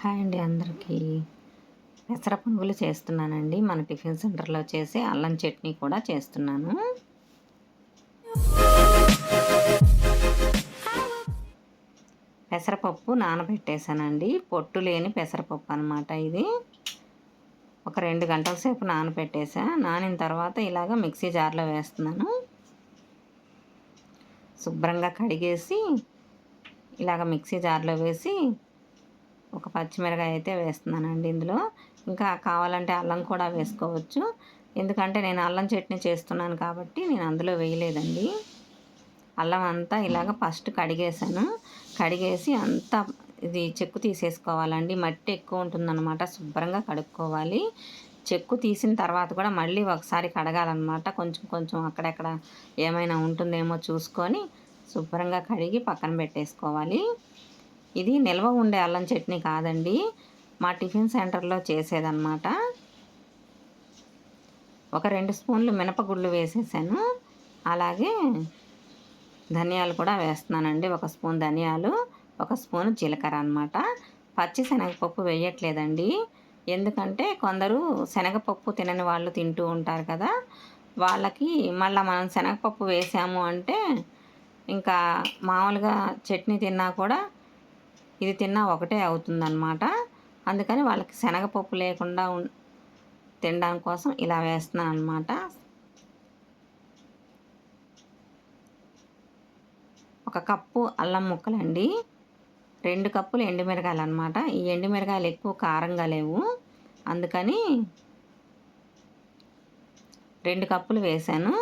Hi అండి అందరికీ. పెసర పునుగులు చేస్తున్నానండి. మన టిఫిన్ సెంటర్లో చేసి అల్లం చట్నీ కూడా చేస్తున్నాను. పెసరపప్పు నానబెట్టేశానండి. పొట్టు లేని పెసరపప్పు అనమాట ఇది. ఒక రెండు గంటల సేపు నానబెట్టేసా. నానిన తర్వాత ఇలాగ మిక్సీ జార్లో వేస్తున్నాను. శుభ్రంగా కడిగేసి ఇలాగ మిక్సీ జార్లో వేసి ఒక పచ్చిమిరకాయ అయితే వేస్తున్నానండి ఇందులో. ఇంకా కావాలంటే అల్లం కూడా వేసుకోవచ్చు. ఎందుకంటే నేను అల్లం చట్నీ చేస్తున్నాను కాబట్టి నేను అందులో వేయలేదండి. అల్లం అంతా ఇలాగ ఫస్ట్ కడిగేసాను కడిగేసి అంతా ఇది చెక్కు తీసేసుకోవాలండి. మట్టి ఎక్కువ ఉంటుందన్నమాట. శుభ్రంగా కడుక్కోవాలి. చెక్కు తీసిన తర్వాత కూడా మళ్ళీ ఒకసారి కడగాలన్నమాట. కొంచెం కొంచెం అక్కడెక్కడ ఏమైనా ఉంటుందేమో చూసుకొని శుభ్రంగా కడిగి పక్కన పెట్టేసుకోవాలి. ఇది నిల్వ ఉండే అల్లం చట్నీ కాదండి. మా టిఫిన్ సెంటర్లో చేసేదన్నమాట. ఒక రెండు స్పూన్లు మినపగుళ్ళు వేసేసాను. అలాగే ధనియాలు కూడా వేస్తున్నానండి. ఒక స్పూన్ ధనియాలు ఒక స్పూన్ జీలకర్ర అనమాట పచ్చి శనగపప్పు వేయట్లేదండి. ఎందుకంటే కొందరు శనగపప్పు తినని వాళ్ళు తింటూ ఉంటారు కదా. వాళ్ళకి మళ్ళీ మనం శనగపప్పు వేసాము అంటే ఇంకా మామూలుగా చట్నీ తిన్నా కూడా ఇది తిన్నా ఒకటే అవుతుందన్నమాట. అందుకని వాళ్ళకి శనగపప్పు లేకుండా తినడానికి కోసం ఇలా వేస్తున్నాను అనమాట ఒక కప్పు అల్లం ముక్కలండి. రెండు కప్పులు ఎండుమిరకాయలు అనమాట ఈ ఎండుమిరకాయలు ఎక్కువ కారంగా లేవు. అందుకని రెండు కప్పులు వేసాను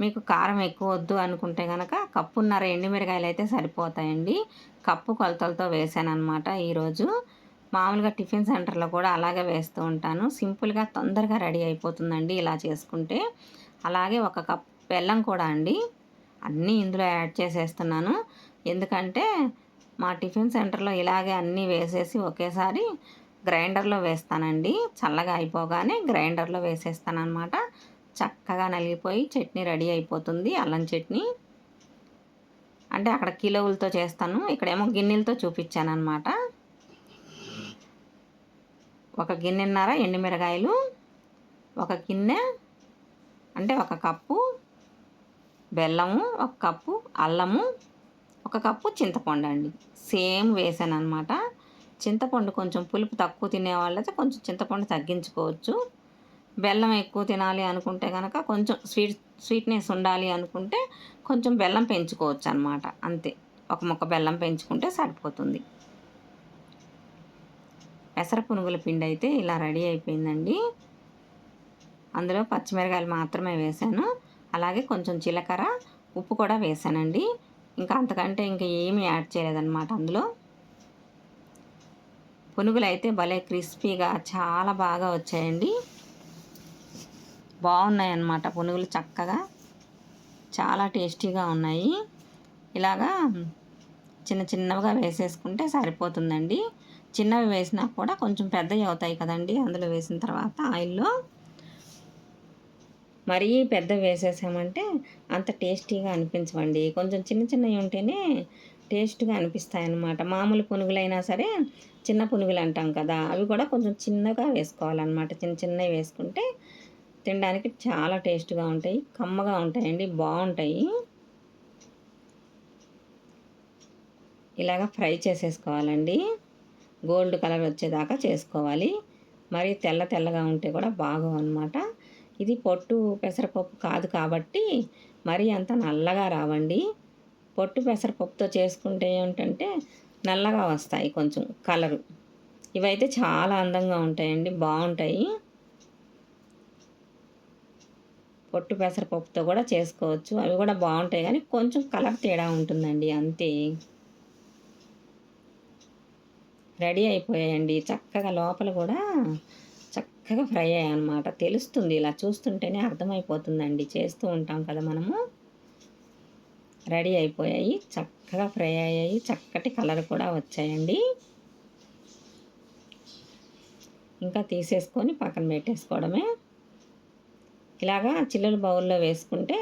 మీకు కారం ఎక్కువ వద్దు అనుకుంటే కనుక కప్పున్నర ఎండుమిరకాయలు అయితే సరిపోతాయండి. కప్పు కొలతలతో వేసాను అనమాట ఈరోజు. మామూలుగా టిఫిన్ సెంటర్లో కూడా అలాగే వేస్తూ ఉంటాను. సింపుల్గా తొందరగా రెడీ అయిపోతుందండి ఇలా చేసుకుంటే. అలాగే ఒక కప్ బెల్లం కూడా అండి. అన్నీ ఇందులో యాడ్ చేసేస్తున్నాను. ఎందుకంటే మా టిఫిన్ సెంటర్లో ఇలాగే అన్నీ వేసేసి ఒకేసారి గ్రైండర్లో వేస్తానండి. చల్లగా అయిపోగానే గ్రైండర్లో వేసేస్తాను అనమాట చక్కగా నలిగిపోయి చట్నీ రెడీ అయిపోతుంది. అల్లం చట్నీ. అంటే అక్కడ కిలోలతో చేస్తాను. ఇక్కడేమో గిన్నెలతో చూపించాను అనమాట ఒక గిన్నెన్నర ఎండుమిరగాయలు ఒక గిన్నె అంటే ఒక కప్పు బెల్లము ఒక కప్పు అల్లము ఒక కప్పు చింతపండు అండి. సేమ్ వేసాను అనమాట చింతపండు కొంచెం పులుపు తక్కువ తినే వాళ్ళైతే కొంచెం చింతపండు తగ్గించుకోవచ్చు. బెల్లం ఎక్కువ తినాలి అనుకుంటే కనుక కొంచెం స్వీట్ స్వీట్నెస్ ఉండాలి అనుకుంటే కొంచెం బెల్లం పెంచుకోవచ్చు అనమాట అంతే. ఒక ముక్క బెల్లం పెంచుకుంటే సరిపోతుంది. పెసర పునుగుల పిండి అయితే ఇలా రెడీ అయిపోయిందండి. అందులో పచ్చిమిరకాయలు మాత్రమే వేసాను. అలాగే కొంచెం జీలకర్ర ఉప్పు కూడా వేసానండి. ఇంకా అంతకంటే ఇంకా ఏమీ యాడ్ చేయలేదన్నమాట అందులో. పునుగులు అయితే భలే క్రిస్పీగా చాలా బాగా వచ్చాయండి. బాగున్నాయి అన్నమాట పునుగులు చక్కగా. చాలా టేస్టీగా ఉన్నాయి. ఇలాగా చిన్న చిన్నవిగా వేసేసుకుంటే సరిపోతుందండి. చిన్నవి వేసినా కూడా కొంచెం పెద్దవి అవుతాయి కదండి అందులో వేసిన తర్వాత ఆయిల్లో. మరీ పెద్ద వేసేసామంటే అంత టేస్టీగా అనిపించవండి. కొంచెం చిన్న చిన్నవి ఉంటేనే టేస్ట్గా అనిపిస్తాయి అన్నమాట మామూలు పునుగులైనా సరే చిన్న పునుగులు అంటాం కదా అవి కూడా కొంచెం చిన్నగా వేసుకోవాలన్నమాట. చిన్న చిన్నవి వేసుకుంటే తినడానికి చాలా టేస్ట్గా ఉంటాయి. కమ్మగా ఉంటాయండి. బాగుంటాయి. ఇలాగ ఫ్రై చేసేసుకోవాలండి. గోల్డ్ కలర్ వచ్చేదాకా చేసుకోవాలి. మరి తెల్ల తెల్లగా ఉంటే కూడా బాగోవు అనమాట ఇది పొట్టు పెసరపప్పు కాదు కాబట్టి మరీ అంత నల్లగా రావండి. పొట్టు పెసరపప్పుతో చేసుకుంటే ఏమిటంటే నల్లగా వస్తాయి కొంచెం కలరు. ఇవైతే చాలా అందంగా ఉంటాయండి. బాగుంటాయి. పొట్టు పెసరపప్పుతో కూడా చేసుకోవచ్చు. అవి కూడా బాగుంటాయి కానీ కొంచెం కలర్ తేడా ఉంటుందండి అంతే. రెడీ అయిపోయాయండి. చక్కగా లోపల కూడా చక్కగా ఫ్రై అయ్యాయన్నమాట. తెలుస్తుంది ఇలా చూస్తుంటేనే అర్థమైపోతుందండి. చేస్తూ ఉంటాం కదా మనము. రెడీ అయిపోయాయి చక్కగా ఫ్రై అయ్యాయి. చక్కటి కలర్ కూడా వచ్చాయండి. ఇంకా తీసేసుకొని పక్కన పెట్టేసుకోవడమే. ఇలాగా చిల్లులు బౌల్లో వేసుకుంటే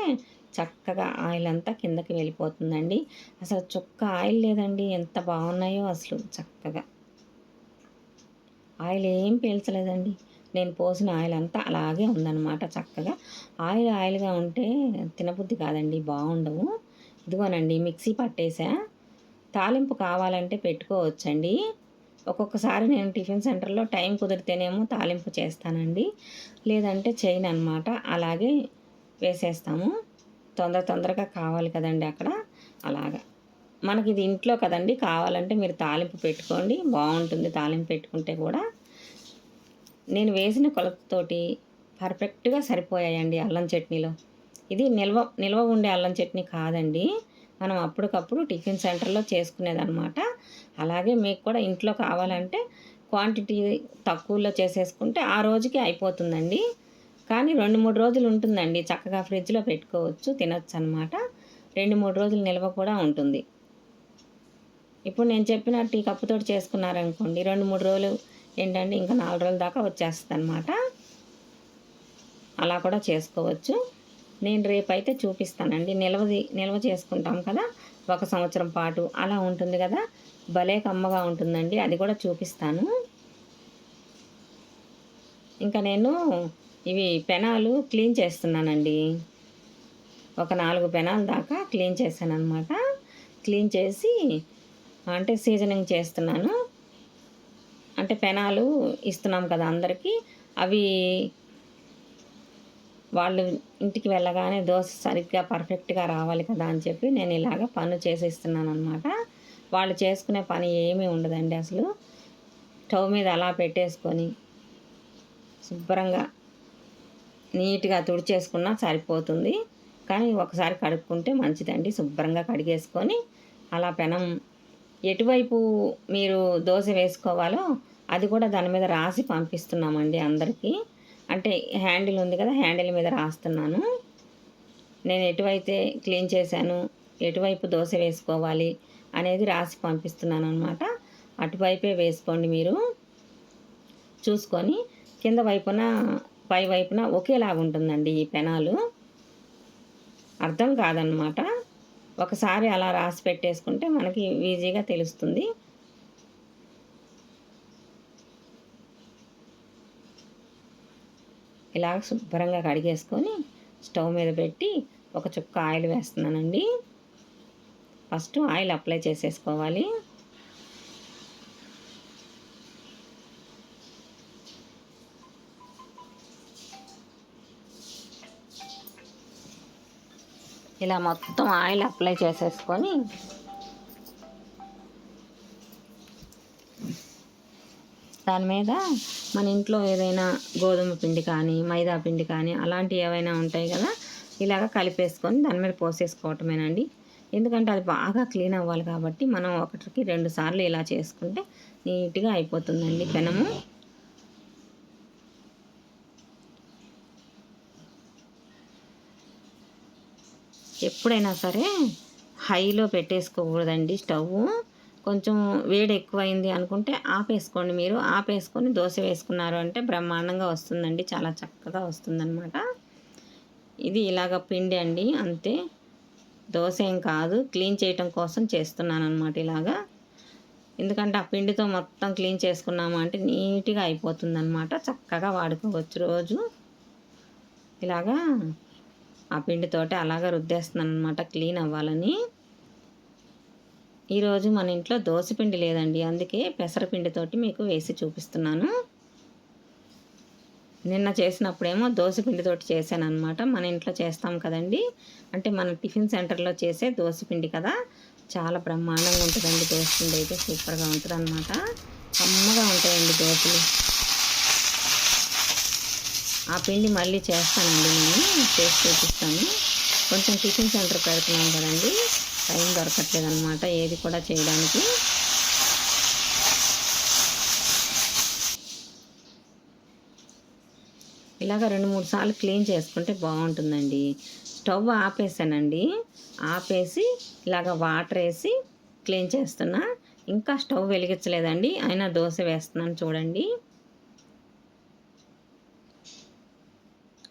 చక్కగా ఆయిల్ అంతా కిందకి వెళ్ళిపోతుందండి. అసలు చుక్క ఆయిల్ లేదండి. ఎంత బాగున్నాయో అసలు చక్కగా. ఆయిల్ ఏం పీల్చలేదండి. నేను పోసిన ఆయిల్ అంతా అలాగే ఉందన్నమాట చక్కగా. ఆయిల్ ఆయిల్గా ఉంటే తినబుద్ధి కాదండి. బాగుండవు. ఇదిగోనండి మిక్సీ పట్టేసా. తాలింపు కావాలంటే పెట్టుకోవచ్చండి. ఒక్కొక్కసారి నేను టిఫిన్ సెంటర్లో టైం కుదిరితేనేమో తాలింపు చేస్తానండి. లేదంటే చేయను అనమాట అలాగే వేసేస్తాము. తొందర తొందరగా కావాలి కదండి అక్కడ. అలాగా. మనకి ఇది ఇంట్లో కదండి. కావాలంటే మీరు తాలింపు పెట్టుకోండి. బాగుంటుంది తాలింపు పెట్టుకుంటే కూడా. నేను వేసిన కొలతతోటి పర్ఫెక్ట్గా సరిపోయాయండి అల్లం చట్నీలో. ఇది నిల్వ నిల్వ ఉండే అల్లం చట్నీ కాదండి. మనం అప్పటికప్పుడు టిఫిన్ సెంటర్లో చేసుకునేదనమాట అలాగే మీకు కూడా ఇంట్లో కావాలంటే క్వాంటిటీ తక్కువలో చేసేసుకుంటే ఆ రోజుకి అయిపోతుందండి. కానీ రెండు మూడు రోజులు ఉంటుందండి. చక్కగా ఫ్రిడ్జ్లో పెట్టుకోవచ్చు తినచ్చు అనమాట రెండు మూడు రోజులు నిల్వ కూడా ఉంటుంది. ఇప్పుడు నేను చెప్పిన టీ కప్పుతో చేసుకున్నారనుకోండి రెండు మూడు రోజులు ఏంటంటే ఇంకా నాలుగు రోజుల దాకా వచ్చేస్తుంది అనమాట అలా కూడా చేసుకోవచ్చు. నేను రేపైతే చూపిస్తానండి. నిల్వది నిల్వ చేసుకుంటాం కదా? ఒక సంవత్సరం పాటు. అలా ఉంటుంది కదా? భలే కమ్మగా ఉంటుందండి. అది కూడా చూపిస్తాను. ఇంకా నేను ఇవి పెనాలు క్లీన్ చేస్తున్నానండి. ఒక నాలుగు పెనాల దాకా క్లీన్ చేశాను అనమాట క్లీన్ చేసి అంటే సీజనింగ్ చేస్తున్నాను. అంటే పెనాలు ఇస్తున్నాం కదా అందరికీ. అవి వాళ్ళు ఇంటికి వెళ్ళగానే దోశ సరిగ్గా పర్ఫెక్ట్గా రావాలి కదా అని చెప్పి నేను ఇలాగ పనులు చేసేస్తున్నాను అనమాట వాళ్ళు చేసుకునే పని ఏమీ ఉండదండి అసలు. స్టవ్ మీద అలా పెట్టేసుకొని శుభ్రంగా నీట్గా తుడిచేసుకున్నా సరిపోతుంది. కానీ ఒకసారి కడుక్కుంటే మంచిదండి. శుభ్రంగా కడిగేసుకొని అలా పెనం ఎటువైపు మీరు దోశ వేసుకోవాలో అది కూడా దాని మీద రాసి పంపిస్తున్నామండి అందరికీ. అంటే హ్యాండిల్ ఉంది కదా హ్యాండిల్ మీద రాస్తున్నాను. నేను ఎటువైతే క్లీన్ చేశాను ఎటువైపు దోశ వేసుకోవాలి అనేది రాసి పంపిస్తున్నాను అనమాట అటువైపే వేసుకోండి మీరు. చూసుకొని కింద వైపున పై వైపున ఒకేలాగా ఉంటుందండి ఈ పెనాలు. అర్థం కాదనమాట ఒకసారి అలా రాసి పెట్టేసుకుంటే మనకి ఈజీగా తెలుస్తుంది. ఇలా శుభ్రంగా కడిగేసుకొని స్టవ్ మీద పెట్టి ఒక చుక్క ఆయిల్ వేస్తున్నానండి. ఫస్ట్ ఆయిల్ అప్లై చేసేసుకోవాలి. ఇలా మొత్తం ఆయిల్ అప్లై చేసేసుకొని దాని మీద మన ఇంట్లో ఏదైనా గోధుమ పిండి కానీ మైదా పిండి కానీ అలాంటివి ఏవైనా ఉంటాయి కదా ఇలాగ కలిపేసుకొని దాని మీద పోసేసుకోవటమేనండి. ఎందుకంటే అది బాగా క్లీన్ అవ్వాలి కాబట్టి మనం ఒకటికి రెండు సార్లు ఇలా చేసుకుంటే నీట్గా అయిపోతుందండి పెనము. ఎప్పుడైనా సరే హైలో పెట్టేసుకోకూడదండి స్టవ్ కొంచెం వేడి ఎక్కువైంది అనుకుంటే ఆపేసుకోండి మీరు. ఆపేసుకొని దోశ వేసుకున్నారు అంటే బ్రహ్మాండంగా వస్తుందండి. చాలా చక్కగా వస్తుందన్నమాట. ఇది ఇలాగ పిండి అండి. అంతే. దోశ ఏం కాదు. క్లీన్ చేయటం కోసం చేస్తున్నాను అనమాట ఇలాగా. ఎందుకంటే ఆ పిండితో మొత్తం క్లీన్ చేసుకున్నాము అంటే నీట్గా అయిపోతుందన్నమాట. చక్కగా వాడుకోవచ్చు రోజు. ఇలాగా ఆ పిండితోటి అలాగా రుద్దేస్తున్నాను అనమాట క్లీన్ అవ్వాలని. ఈరోజు మన ఇంట్లో దోశపిండి లేదండి. అందుకే పెసరపిండితోటి మీకు వేసి చూపిస్తున్నాను. నిన్న చేసినప్పుడేమో దోశపిండితోటి చేశాను అనమాట మన ఇంట్లో చేస్తాం కదండి. అంటే మన టిఫిన్ సెంటర్లో చేసే దోశపిండి కదా. చాలా బ్రహ్మాండంగా ఉంటుందండి. దోశపిండి అయితే సూపర్గా ఉంటుంది అనమాట అమ్మగా ఉంటాయండి దోశలు. ఆ పిండి మళ్ళీ చేస్తానండి నేను. చేసి చూపిస్తాను. కొంచెం టిఫిన్ సెంటర్ పెడుతున్నాం కదండి. టైం దొరకట్లేదు అనమాట ఏది కూడా చేయడానికి. ఇలాగ రెండు మూడు సార్లు క్లీన్ చేసుకుంటే బాగుంటుందండి. స్టవ్ ఆపేసానండి. ఆపేసి ఇలాగ వాటర్ వేసి క్లీన్ చేస్తున్నా. ఇంకా స్టవ్ వెలిగించలేదండి. అయినా దోశ వేస్తున్నాను చూడండి.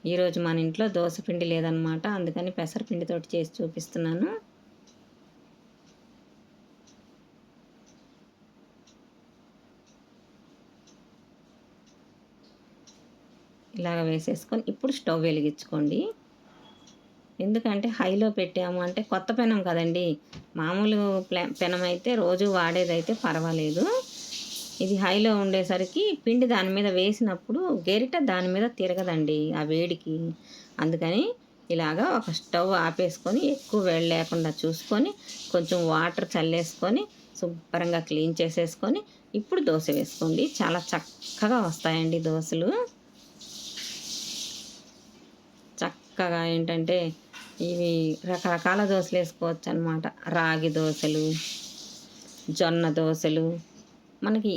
ఈరోజు మన ఇంట్లో దోశ పిండి లేదనమాట అందుకని పెసరపిండితోటి చేసి చూపిస్తున్నాను. ఇలాగ వేసేసుకొని ఇప్పుడు స్టవ్ వెలిగించుకోండి. ఎందుకంటే హైలో పెట్టాము అంటే కొత్త పెనం కదండి. మామూలు పెనం అయితే రోజు వాడేదైతే పర్వాలేదు. ఇది హైలో ఉండేసరికి పిండి దాని మీద వేసినప్పుడు గెరిట దాని మీద తిరగదండి ఆ వేడికి. అందుకని ఇలాగా ఒక స్టవ్ ఆపేసుకొని ఎక్కువ వేడి లేకుండా చూసుకొని కొంచెం వాటర్ చల్లేసుకొని శుభ్రంగా క్లీన్ చేసేసుకొని ఇప్పుడు దోశ వేసుకోండి. చాలా చక్కగా వస్తాయండి దోశలు. చక్కగా ఏంటంటే ఇవి రకరకాల దోశలు వేసుకోవచ్చు అనమాట రాగి దోశలు జొన్న దోశలు. మనకి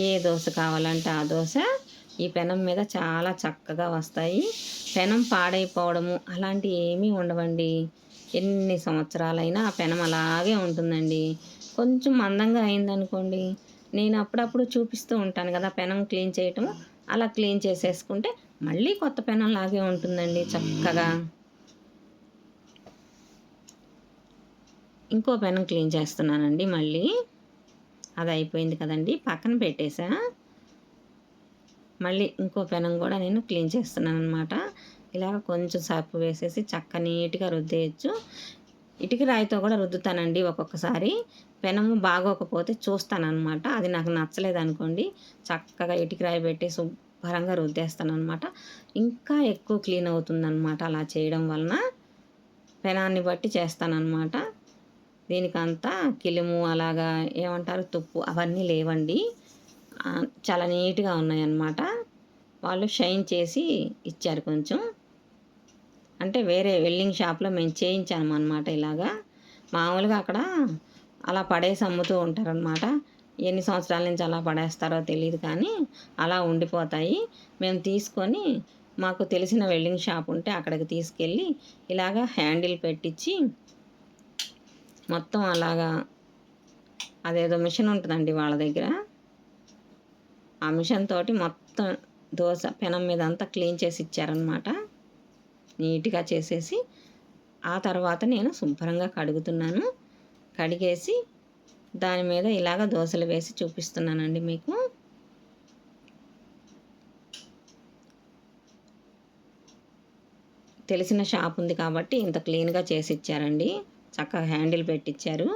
ఏ దోశ కావాలంటే ఆ దోశ ఈ పెనం మీద చాలా చక్కగా వస్తాయి. పెనం పాడైపోవడము అలాంటివి ఏమీ ఉండవండి. ఎన్ని సంవత్సరాలైనా ఆ పెనం అలాగే ఉంటుందండి. కొంచెం మందంగా అయిందనుకోండి నేను అప్పుడప్పుడు చూపిస్తూ ఉంటాను కదా పెనం క్లీన్ చేయటం అలా క్లీన్ చేసేసుకుంటే మళ్ళీ కొత్త పెనం లాగే ఉంటుందండి చక్కగా. ఇంకో పెనం క్లీన్ చేస్తున్నానండి మళ్ళీ. అది అయిపోయింది కదండి పక్కన పెట్టేసా. మళ్ళీ ఇంకో పెనం కూడా నేను క్లీన్ చేస్తున్నాను అనమాట ఇలాగ కొంచెం సర్పు వేసేసి చక్క నీట్గా రుద్దేయచ్చు. ఇటుక రాయితో కూడా రుద్దుతానండి ఒక్కొక్కసారి. పెనము బాగోకపోతే చూస్తానమాట అది నాకు నచ్చలేదు అనుకోండి చక్కగా ఇటుక రాయి పెట్టి శుభ్రంగా రుద్దేస్తానమాట ఇంకా ఎక్కువ క్లీన్ అవుతుందన్నమాట అలా చేయడం వలన. పెనాన్ని బట్టి చేస్తానన్నమాట. దీనికంతా కిలుము అలాగా ఏమంటారు తుప్పు అవన్నీ లేవండి. చాలా నీట్గా ఉన్నాయన్నమాట. వాళ్ళు షైన్ చేసి ఇచ్చారు కొంచెం. అంటే వేరే వెల్డింగ్ షాప్లో మేము చేయించాము అనమాట ఇలాగా. మామూలుగా అక్కడ అలా పడేసి అమ్ముతూ ఉంటారనమాట ఎన్ని సంవత్సరాల నుంచి అలా పడేస్తారో తెలియదు కానీ అలా ఉండిపోతాయి. మేము తీసుకొని మాకు తెలిసిన వెల్డింగ్ షాప్ ఉంటే అక్కడికి తీసుకెళ్ళి ఇలాగా హ్యాండిల్ పెట్టించి మొత్తం అలాగా అదేదో మిషన్ ఉంటుందండి వాళ్ళ దగ్గర. ఆ మిషన్ తోటి మొత్తం దోశ పెనం మీద అంతా క్లీన్ చేసి ఇచ్చారనమాట నీట్గా చేసేసి ఆ తర్వాత నేను శుభ్రంగా కడుగుతున్నాను. కడిగేసి దాని మీద ఇలాగ దోశలు వేసి చూపిస్తున్నానండి మీకు. తెలిసిన షాప్ ఉంది కాబట్టి ఇంత క్లీన్గా చేసి ఇచ్చారండి. చక్కగా హ్యాండిల్ పెట్టించారు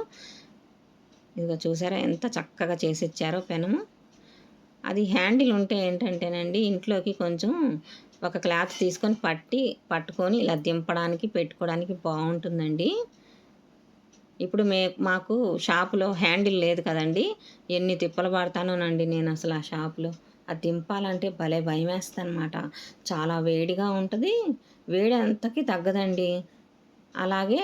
ఇదిగో చూసారా ఎంత చక్కగా చేసి ఇచ్చారో పెనము. అది హ్యాండిల్ ఉంటే ఏంటంటేనండి ఇంట్లోకి కొంచెం ఒక క్లాత్ తీసుకొని పట్టి పట్టుకొని ఇలా దింపడానికి పెట్టుకోవడానికి బాగుంటుందండి. ఇప్పుడు మే మాకు షాపులో హ్యాండిల్ లేదు కదండి. ఎన్ని తిప్పలు పడతానోనండి నేను అసలు ఆ షాపులో. అది దింపాలంటే భలే భయం అనమాట చాలా వేడిగా ఉంటుంది. వేడి అంతకి తగ్గదండి. అలాగే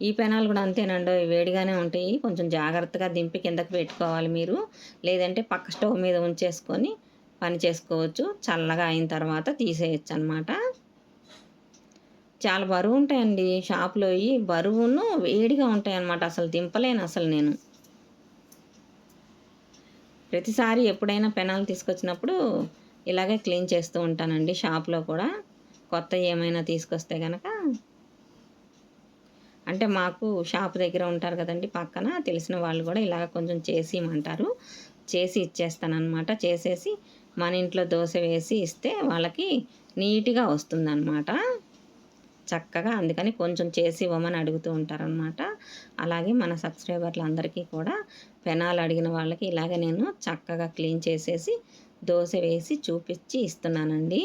ఈ పెనాలు కూడా అంతేనండి. వేడిగానే ఉంటాయి. కొంచెం జాగ్రత్తగా దింపి కిందకి పెట్టుకోవాలి మీరు. లేదంటే పక్క స్టవ్ మీద ఉంచేసుకొని పని చేసుకోవచ్చు. చల్లగా అయిన తర్వాత తీసేయచ్చు అనమాట చాలా బరువు ఉంటాయండి షాప్లో బరువును వేడిగా ఉంటాయి అన్నమాట అసలు దింపలేను అసలు నేను. ప్రతిసారి ఎప్పుడైనా పెనాలు తీసుకొచ్చినప్పుడు ఇలాగే క్లీన్ చేస్తూ ఉంటానండి షాప్లో కూడా. కొత్త ఏమైనా తీసుకొస్తే కనుక అంటే మాకు షాప్ దగ్గర ఉంటారు కదండి పక్కన తెలిసిన వాళ్ళు కూడా ఇలాగ కొంచెం చేసి ఇమ్మంటారు. చేసి ఇచ్చేస్తానమాట చేసేసి మన ఇంట్లో దోశ వేసి ఇస్తే వాళ్ళకి నీట్గా వస్తుందన్నమాట. చక్కగా అందుకని కొంచెం చేసి ఇవ్వమని అడుగుతూ ఉంటారనమాట అలాగే మన సబ్స్క్రైబర్లు అందరికీ కూడా పెనాలు అడిగిన వాళ్ళకి ఇలాగ నేను చక్కగా క్లీన్ చేసేసి దోశ వేసి చూపించి ఇస్తున్నానండి.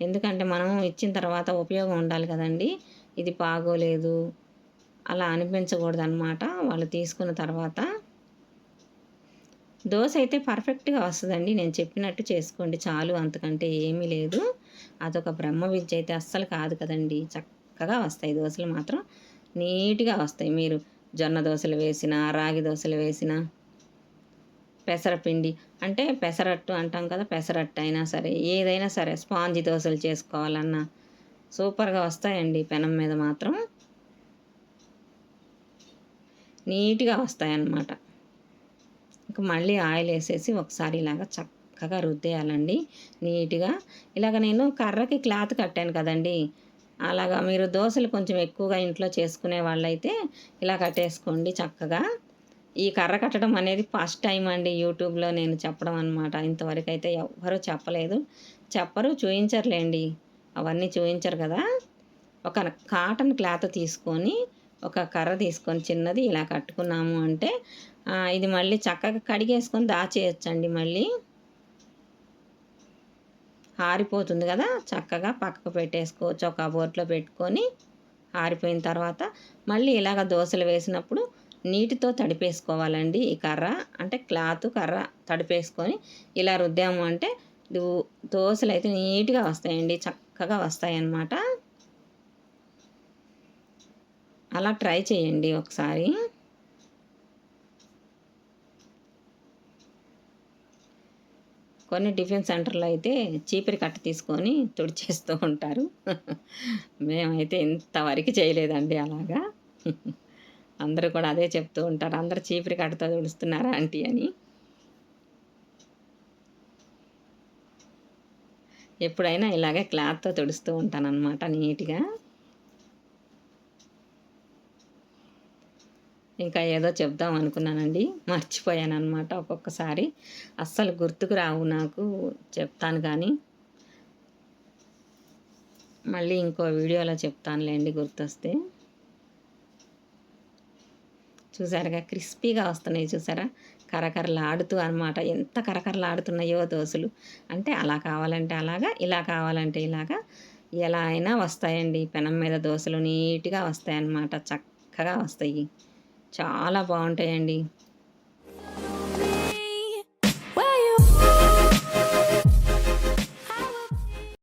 ఎందుకంటే మనం ఇచ్చిన తర్వాత ఉపయోగం ఉండాలి కదండి. ఇది బాగోలేదు అలా అనిపించకూడదు అనమాట వాళ్ళు తీసుకున్న తర్వాత దోశ అయితే పర్ఫెక్ట్గా వస్తుందండి. నేను చెప్పినట్టు చేసుకోండి చాలు అంతకంటే ఏమీ లేదు. అదొక బ్రహ్మ విద్య అయితే అస్సలు కాదు కదండి. చక్కగా వస్తాయి దోశలు మాత్రం. నీట్గా వస్తాయి. మీరు జొన్న దోశలు వేసిన రాగి దోశలు వేసిన పెసరపిండి అంటే పెసరట్టు అంటాం కదా పెసరట్టు అయినా సరే ఏదైనా సరే స్పాంజి దోశలు చేసుకోవాలన్నా సూపర్గా వస్తాయండి పెనం మీద మాత్రం. నీట్గా వస్తాయన్నమాట. ఇంకా మళ్ళీ ఆయిల్ వేసేసి ఒకసారి ఇలాగ చక్కగా రుద్దేయాలండి. నీట్గా. ఇలాగ నేను కర్రకి క్లాత్ కట్టాను కదండి. అలాగా మీరు దోశలు కొంచెం ఎక్కువగా ఇంట్లో చేసుకునే వాళ్ళైతే ఇలా కట్టేసుకోండి చక్కగా. ఈ కర్ర కట్టడం అనేది ఫస్ట్ టైం అండి యూట్యూబ్లో నేను చెప్పడం అనమాట ఇంతవరకు అయితే ఎవ్వరూ చెప్పలేదు. చెప్పరు చూయించరులేండి. అవన్నీ చూయించరు కదా. ఒక కాటన్ క్లాత్ తీసుకొని ఒక కర్ర తీసుకొని చిన్నది ఇలా కట్టుకున్నాము అంటే ఇది మళ్ళీ చక్కగా కడిగేసుకొని దాచేయచ్చండి మళ్ళీ. ఆరిపోతుంది కదా చక్కగా పక్కకు పెట్టేసుకోవచ్చు ఒక బోట్లో పెట్టుకొని ఆరిపోయిన తర్వాత మళ్ళీ ఇలాగ దోశలు వేసినప్పుడు నీటితో తడిపేసుకోవాలండి ఈ కర్ర. అంటే క్లాత్ కర్ర తడిపేసుకొని ఇలా రుద్దాము అంటే దోశలు అయితే నీట్గా వస్తాయండి చక్కగా వస్తాయి అన్నమాట అలా ట్రై చేయండి ఒకసారి. కొన్ని టిఫిన్ సెంటర్లో అయితే చీపిరి కట్ట తీసుకొని తుడిచేస్తూ ఉంటారు. మేమైతే ఇంతవరకు చేయలేదండి అలాగా. అందరూ కూడా అదే చెప్తూ ఉంటారు. అందరు చీపిరి కట్టతో తుడుస్తున్నారా ఆంటీ అని. ఎప్పుడైనా ఇలాగే క్లాత్తో తుడుస్తూ ఉంటాను అనమాట నీట్గా. ఇంకా ఏదో చెప్దాం అనుకున్నానండి. మర్చిపోయాను అనమాట ఒక్కొక్కసారి. అస్సలు గుర్తుకు రావు నాకు చెప్తాను కానీ మళ్ళీ ఇంకో వీడియోలో చెప్తానులేండి గుర్తొస్తే. చూసారుగా క్రిస్పీగా వస్తున్నాయి చూసారా? కరకరలాడుతూ అనమాట ఎంత కరకరలాడుతున్నాయో దోశలు. అంటే అలా కావాలంటే అలాగా ఇలా కావాలంటే ఇలాగా. ఎలా అయినా వస్తాయండి. పెనం మీద దోశలు నీట్గా వస్తాయన్నమాట. చక్కగా వస్తాయి. చాలా బాగుంటాయండి.